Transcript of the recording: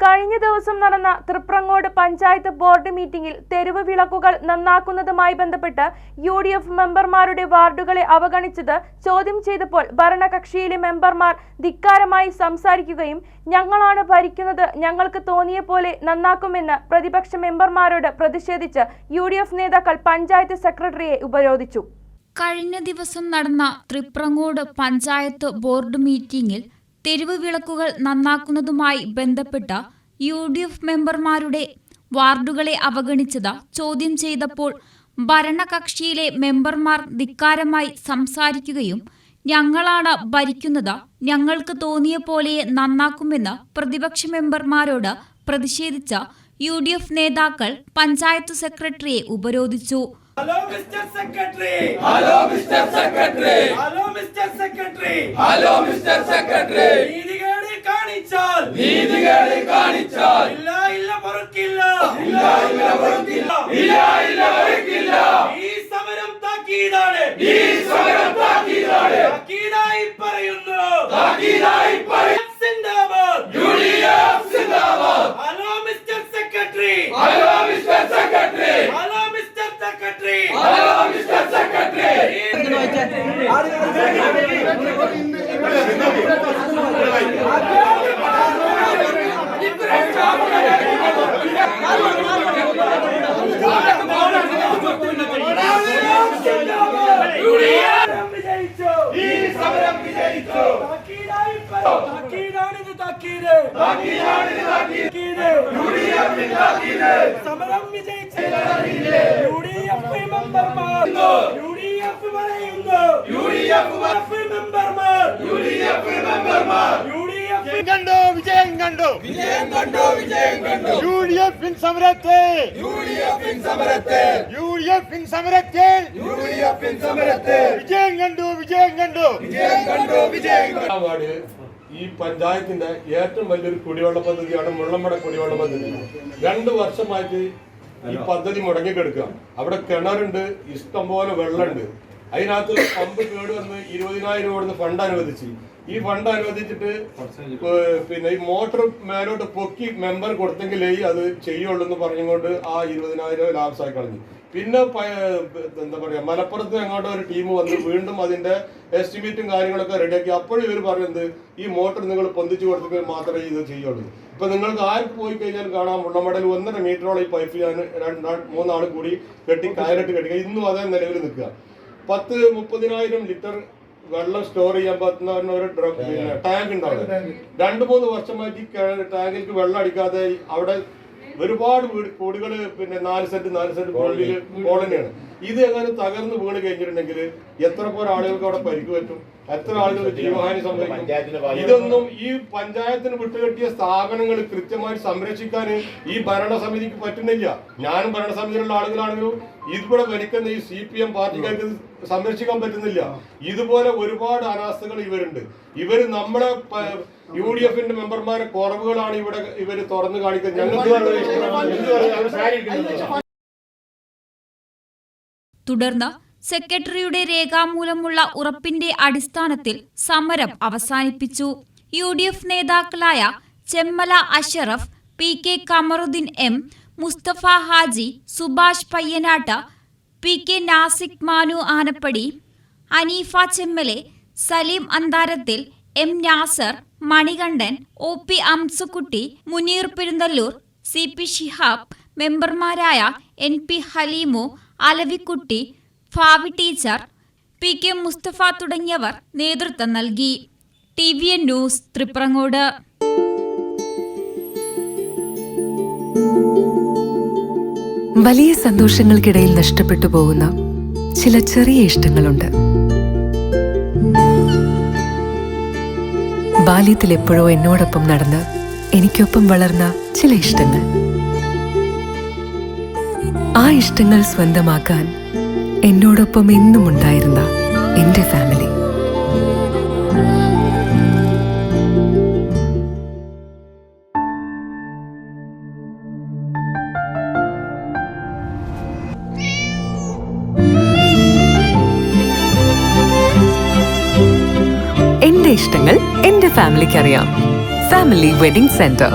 കഴിഞ്ഞ ദിവസം നടന്ന തൃപ്രങ്ങോട് പഞ്ചായത്ത് ബോർഡ് മീറ്റിംഗിൽ തെരുവ് വിളക്കുകൾ നന്നാക്കുന്നതുമായി ബന്ധപ്പെട്ട് യു ഡി എഫ് മെമ്പർമാരുടെ വാർഡുകളെ അവഗണിച്ചത് ചോദ്യം ചെയ്തപ്പോൾ ഭരണകക്ഷിയിലെ മെമ്പർമാർ ധിക്കാരമായി സംസാരിക്കുകയും ഞങ്ങളാണ് ഭരിക്കുന്നത് ഞങ്ങൾക്ക് തോന്നിയ പോലെ നന്നാക്കുമെന്ന് പ്രതിപക്ഷ മെമ്പർമാരോട് പ്രതിഷേധിച്ച് യു നേതാക്കൾ പഞ്ചായത്ത് സെക്രട്ടറിയെ ഉപരോധിച്ചു. കഴിഞ്ഞ ദിവസം നടന്ന തൃപ്രങ്ങോട് പഞ്ചായത്ത് ബോർഡ് മീറ്റിംഗിൽ തെരുവ് വിളക്കുകൾ നന്നാക്കുന്നതുമായി ബന്ധപ്പെട്ട യു ഡി എഫ് മെമ്പർമാരുടെ വാർഡുകളെ അവഗണിച്ചത് ചോദ്യം ചെയ്തപ്പോൾ ഭരണകക്ഷിയിലെ മെമ്പർമാർ ധിക്കാരമായി സംസാരിക്കുകയും ഞങ്ങളാണ് ഭരിക്കുന്നത് ഞങ്ങൾക്ക് തോന്നിയ പോലെ നന്നാക്കുമെന്ന് പ്രതിപക്ഷ മെമ്പർമാരോട് പ്രതിഷേധിച്ച യു ഡി എഫ് നേതാക്കൾ പഞ്ചായത്ത് സെക്രട്ടറിയെ ഉപരോധിച്ചു. Hello mister secretary hello mister secretary hello mister secretary hello mister secretary നീതികേട് കാണിച്ചാൽ. നീതികേട് കാണിച്ചാൽ. ഇല്ല ഇല്ല പൊറുക്കില്ല. ഇല്ല ഇല്ല പൊറുക്കില്ല. ഇല്ല ഇല്ല പൊറുക്കില്ല ഈ സമരം താക്കീതാണ് ഈ സമരം താക്കീതാണ് താക്കീതായി പറയുന്നു താക്കീതായി പറയുന്നു സിന്ദാബാദ് യുഡിഎഫ് സിന്ദാബാദ് hello mister secretary hello mister secretary hello mister secretary hello mister secretary വിജയിച്ചു ഈ സമരം വിജയിച്ചു താക്കീതായി താക്കീതാണിത് താക്കീത് താക്കീതാണിത് താക്കീത് യുഡിഎഫിന് താക്കീത് സമരം വിജയിച്ചു യുഡിഎഫ് മെമ്പർമാർ യുഡിഎഫ് പറയുന്നു യുഡിഎഫ് മെമ്പർമാർ യുഡിഎഫ് മെമ്പർമാർ യുഡിഎഫ് കണ്ടു വിജയം കണ്ടു വിജയം കണ്ടു വിജയം കണ്ടു യു ഡി എഫ് സമരത്തെ യുഡിഎഫിൻ സമരത്തെ യു ഡി എഫ് സമരത്തെ യുഡിഎഫിൻ സമരത്തെ വിജയം കണ്ടു വിജയം കണ്ടു. വിജയം കണ്ടു വിജയം കണ്ടു. ഈ പഞ്ചായത്തിന്റെ ഏറ്റവും വലിയൊരു കുടിവെള്ള പദ്ധതിയാണ് മുള്ളമ്പട കുടിവെള്ള പദ്ധതി. രണ്ട് വർഷമായിട്ട് ഈ പദ്ധതി മുടങ്ങിക്കെടുക്കുക അവിടെ കിണറുണ്ട് ഇഷ്ടം പോലെ വെള്ളമുണ്ട്. അതിനകത്ത് പമ്പ് കേട് വന്ന് ഇരുപതിനായിരം രൂപ ഫണ്ട് അനുവദിച്ചു. ഈ ഫണ്ട് അനുവദിച്ചിട്ട് പിന്നെ ഈ മോട്ടർ മേലോട്ട് പൊക്കി മെമ്പർ കൊടുത്തെങ്കിലേ അത് ചെയ്യുള്ളൂ എന്ന് പറഞ്ഞുകൊണ്ട് ആ ഇരുപതിനായിരം ലാഭസായി കളഞ്ഞു. പിന്നെ എന്താ പറയാ മലപ്പുറത്ത് അങ്ങോട്ട് ഒരു ടീം വന്ന് വീണ്ടും അതിന്റെ എസ്റ്റിമേറ്റും കാര്യങ്ങളൊക്കെ റെഡിയാക്കി അപ്പോഴും ഇവർ പറയുന്നത് ഈ മോട്ടർ നിങ്ങൾ പൊന്തിച്ചു കൊടുത്തെങ്കിൽ മാത്രമേ ഇത് ചെയ്യുള്ളൂ. ഇപ്പൊ നിങ്ങൾക്ക് ആർക്ക് പോയി കഴിഞ്ഞാൽ കാണാം മുള്ളമടൽ ഒന്നര മീറ്ററോളം ഈ പൈപ്പ് ഞാൻ രണ്ടാൾ മൂന്നാൾ കൂടി കെട്ടി കയറിട്ട് കെട്ടി ഇന്നും അതേ നിലവിൽ നിൽക്കുക. പത്ത് മുപ്പതിനായിരം ലിറ്റർ വെള്ളം സ്റ്റോർ ചെയ്യാൻ പറ്റുന്ന ഒരു ടാങ്ക് ഉണ്ടാവും. രണ്ടു മൂന്ന് വർഷമായിട്ട് ടാങ്കിലേക്ക് വെള്ളം അടിക്കാതെ അവിടെ ഒരുപാട് വീട് കോടികൾ പിന്നെ നാല് സെന്റ് നാല് സെന്റ് കോളനിയിൽ കോളനിയാണ്. ഇത് എങ്ങനെ തകർന്ന് വീണ് കഴിഞ്ഞിട്ടുണ്ടെങ്കിൽ എത്ര പേർ ആളുകൾക്ക് അവിടെ പരിക്ക് പറ്റും? എത്ര ആളുകൾക്ക് ജീവഹാനി സംഭവിക്കും? ഇതൊന്നും ഈ പഞ്ചായത്തിന് വിട്ടുകെട്ടിയ സ്ഥാപനങ്ങൾ കൃത്യമായി സംരക്ഷിക്കാൻ ഈ ഭരണസമിതിക്ക് പറ്റുന്നില്ല. ഞാനും ഭരണസമിതിയിലുള്ള ആളുകളാണെങ്കിലും ഇതിവിടെ ഭരിക്കുന്ന ഈ സി പി എം പാർട്ടിക്കാർക്ക് സംരക്ഷിക്കാൻ പറ്റുന്നില്ല. ഇതുപോലെ ഒരുപാട് അനാസ്ഥകൾ ഇവരുണ്ട്. ഇവർ നമ്മളെ യു ഡി എഫിന്റെ മെമ്പർമാരെ കുറവുകളാണ് ഇവിടെ ഇവർ തുറന്നു കാണിക്കുന്നത്. ഞങ്ങൾക്ക് തുടർന്ന് സെക്രട്ടറിയുടെ രേഖാമൂലമുള്ള ഉറപ്പിന്റെ അടിസ്ഥാനത്തിൽ സമരം അവസാനിപ്പിച്ചു. യു ഡി എഫ് നേതാക്കളായ Chemmala Ashraf P K Kamaruddin M Mustafa Haji Subhash Payyanatta P K Nasik Manu Anappadi Aneefa Chemmale Saleem അന്താരത്തിൽ M Nasar Manikandan O. P. Amsukutty Muneer Perunthallur C. P. Shihab മെമ്പർമാരായ N. P. Haleemu Alavikutty Favi teacher P. K. Mustafa തുടങ്ങിയവർ നേതൃത്വം നൽകി. T. V. N. News Thriprangode. വലിയ സന്തോഷങ്ങൾക്കിടയിൽ നഷ്ടപ്പെട്ടു പോകുന്ന ചില ചെറിയ ഇഷ്ടങ്ങളുണ്ട്. ബാല്യത്തിൽ എപ്പോഴോ എന്നോടൊപ്പം നടന്ന് എനിക്കൊപ്പം വളർന്ന ചില ഇഷ്ടങ്ങൾ. ആ ഇഷ്ടങ്ങൾ സ്വന്തമാക്കാൻ എന്നോടൊപ്പം എന്നും ഉണ്ടായിരുന്ന എന്റെ ഫാമിലി. എന്റെ ഇഷ്ടങ്ങൾ എന്റെ ഫാമിലിക്ക് അറിയാം ഫാമിലി വെഡിംഗ് സെന്റർ